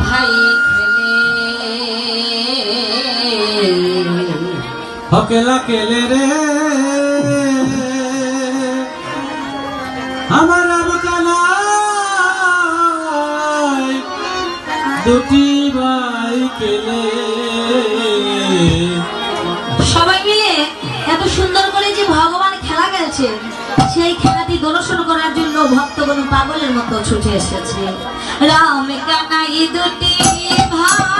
ভাই কেলে রে। আমার আবকালায় দুটি ভাই কেলে সবাই মিলে এত সুন্দর করে যে ভক্ত ভক্তগণ পাগলের মতো ছুটে এসেছে। রাম কানাই দুটি ভাই।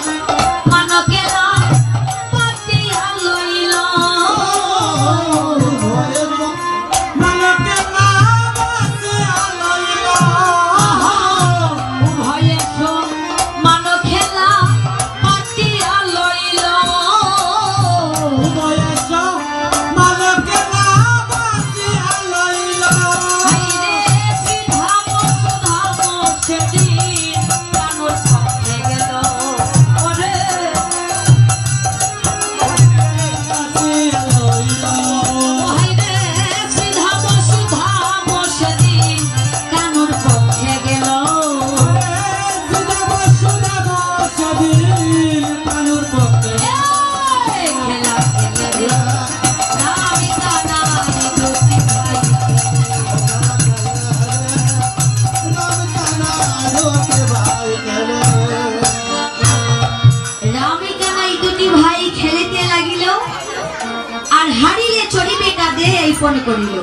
আর হারিয়ে চলিবে কাঁধে এই ফোন করিল।